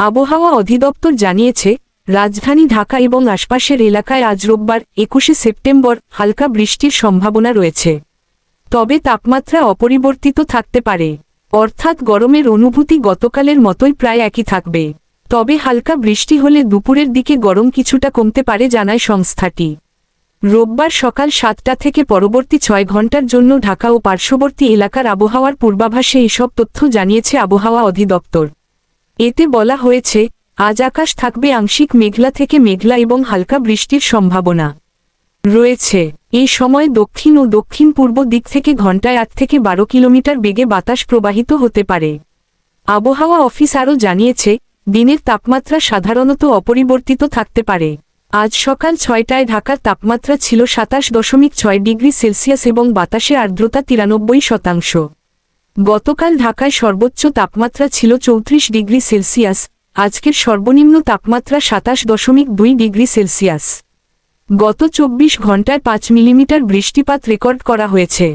আবহাওয়া অধিদপ্তর জানিয়েছে, রাজধানী ঢাকা এবং আশপাশের এলাকায় আজ রোববার একুশে সেপ্টেম্বর হালকা বৃষ্টির সম্ভাবনা রয়েছে। তবে তাপমাত্রা অপরিবর্তিত থাকতে পারে। অর্থাৎ গরমের অনুভূতি গতকালের মতোই প্রায় একই থাকবে। তবে হালকা বৃষ্টি হলে দুপুরের দিকে গরম কিছুটা কমতে পারে জানায় সংস্থাটি। রোববার সকাল সাতটা থেকে পরবর্তী ছয় ঘণ্টার জন্য ঢাকা ও পার্শ্ববর্তী এলাকার আবহাওয়ার পূর্বাভাসে এসব তথ্য জানিয়েছে আবহাওয়া অধিদপ্তর। এতে বলা হয়েছে, আজ আকাশ থাকবে আংশিক মেঘলা থেকে মেঘলা এবং হালকা বৃষ্টির সম্ভাবনা রয়েছে। এই সময় দক্ষিণ ও দক্ষিণ পূর্ব দিক থেকে ঘন্টায় আট থেকে বারো কিলোমিটার বেগে বাতাস প্রবাহিত হতে পারে। আবহাওয়া অফিস আরও জানিয়েছে, দিনের তাপমাত্রা সাধারণত অপরিবর্তিত থাকতে পারে। আজ সকাল ছয়টায় ঢাকার তাপমাত্রা ছিল সাতাশ দশমিক ছয় ডিগ্রি সেলসিয়াস এবং বাতাসে আর্দ্রতা তিরানব্বই শতাংশ। গতকাল ঢাকায় সর্বোচ্চ তাপমাত্রা ছিল চৌত্রিশ ডিগ্রি সেলসিয়াস, আজকের সর্বনিম্ন তাপমাত্রা সাতাশ দশমিক দুই ডিগ্রি সেলসিয়াস। গত চব্বিশ ঘন্টায় পাঁচ মিলিমিটার বৃষ্টিপাত রেকর্ড করা হয়েছে।